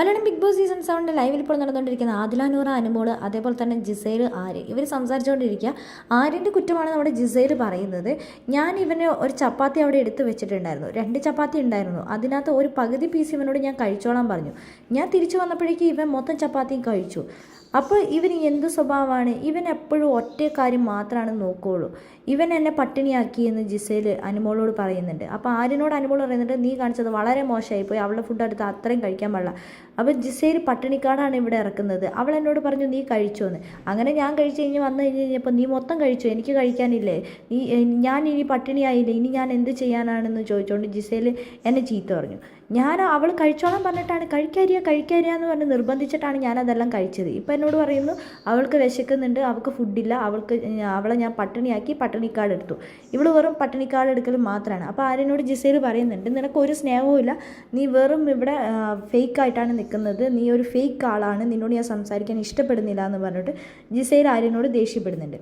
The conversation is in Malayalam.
മലയാളം ബിഗ് ബോസ് സീസൺ സെവന്റെ ലൈവിൽ ഇപ്പോൾ നടന്നുകൊണ്ടിരിക്കുന്ന ആദില നൂറ അതേപോലെ തന്നെ ജിസൈൽ ആര് ഇവർ സംസാരിച്ചുകൊണ്ടിരിക്കുക. ആര്യന്റെ കുറ്റമാണ് നമ്മുടെ ജിസൈൽ പറയുന്നത്. ഞാൻ ഇവന് ഒരു ചപ്പാത്തി അവിടെ എടുത്ത് വെച്ചിട്ടുണ്ടായിരുന്നു. രണ്ട് ചപ്പാത്തി ഉണ്ടായിരുന്നു. അതിനകത്ത് ഒരു പകുതി പീസ് ഇവനോട് ഞാൻ കഴിച്ചോളാൻ പറഞ്ഞു. ഞാൻ തിരിച്ചു വന്നപ്പോഴേക്കും ഇവൻ മൊത്തം ചപ്പാത്തിയും കഴിച്ചു. അപ്പോൾ ഇവന് എന്ത് സ്വഭാവമാണ്? ഇവൻ എപ്പോഴും ഒറ്റ കാര്യം മാത്രമാണ് നോക്കുകയുള്ളൂ ഇവൻ എന്നെ പട്ടിണിയാക്കി എന്ന് ജിസേൽ അനുമോളോട് പറയുന്നുണ്ട്. അപ്പോൾ ആര്യനോട് അനുമോൾ പറയുന്നുണ്ട് നീ കാണിച്ചത് വളരെ മോശമായി പോയി അവളുടെ ഫുഡ് എടുത്ത് അത്രയും കഴിക്കാൻ പാടില്ല. അപ്പോൾ ജിസേൽ പട്ടിണിക്കാടാണ് ഇവിടെ ഇറക്കുന്നത്. അവൾ എന്നോട് പറഞ്ഞു നീ കഴിച്ചോന്ന്. അങ്ങനെ ഞാൻ കഴിച്ചു കഴിഞ്ഞ് വന്നു കഴിഞ്ഞ് കഴിഞ്ഞപ്പോൾ നീ മൊത്തം കഴിച്ചു? എനിക്ക് കഴിക്കാനില്ലേ? നീ ഞാൻ ഇനി പട്ടിണിയായില്ലേ? ഇനി ഞാൻ എന്ത് ചെയ്യാനാണെന്ന് ചോദിച്ചുകൊണ്ട് ജിസേൽ എന്നെ ചീത്ത പറഞ്ഞു. ഞാൻ അവൾ കഴിച്ചോളാൻ പറഞ്ഞിട്ടാണ് കഴിക്കാരിയ കഴിക്കാരിയ എന്ന് പറഞ്ഞ് നിർബന്ധിച്ചിട്ടാണ് ഞാൻ അതെല്ലാം കഴിച്ചത്. ഇപ്പം എന്നോട് പറയുന്നു അവൾക്ക് വിശക്കുന്നുണ്ട് അവൾക്ക് ഫുഡില്ല അവൾക്ക് അവളെ ഞാൻ പട്ടിണിയാക്കി പട്ടിണിക്കാട് എടുത്തു. ഇവൾ വെറും പട്ടിണിക്കാട് എടുക്കൽ മാത്രമാണ് അപ്പോൾ ആരെന്നോട് ജിസേൽ പറയുന്നുണ്ട് നിനക്ക് ഒരു സ്നേഹവും ഇല്ല നീ വെറും ഇവിടെ ഫേക്ക് ആയിട്ടാണ് നിൽക്കുന്നത് നീ ഒരു ഫേക്ക് ആളാണ് നിന്നോട് ഞാൻ സംസാരിക്കാൻ ഇഷ്ടപ്പെടുന്നില്ല എന്ന് പറഞ്ഞിട്ട് ജിസൈൽ ആര്യനോട് ദേഷ്യപ്പെടുന്നുണ്ട്.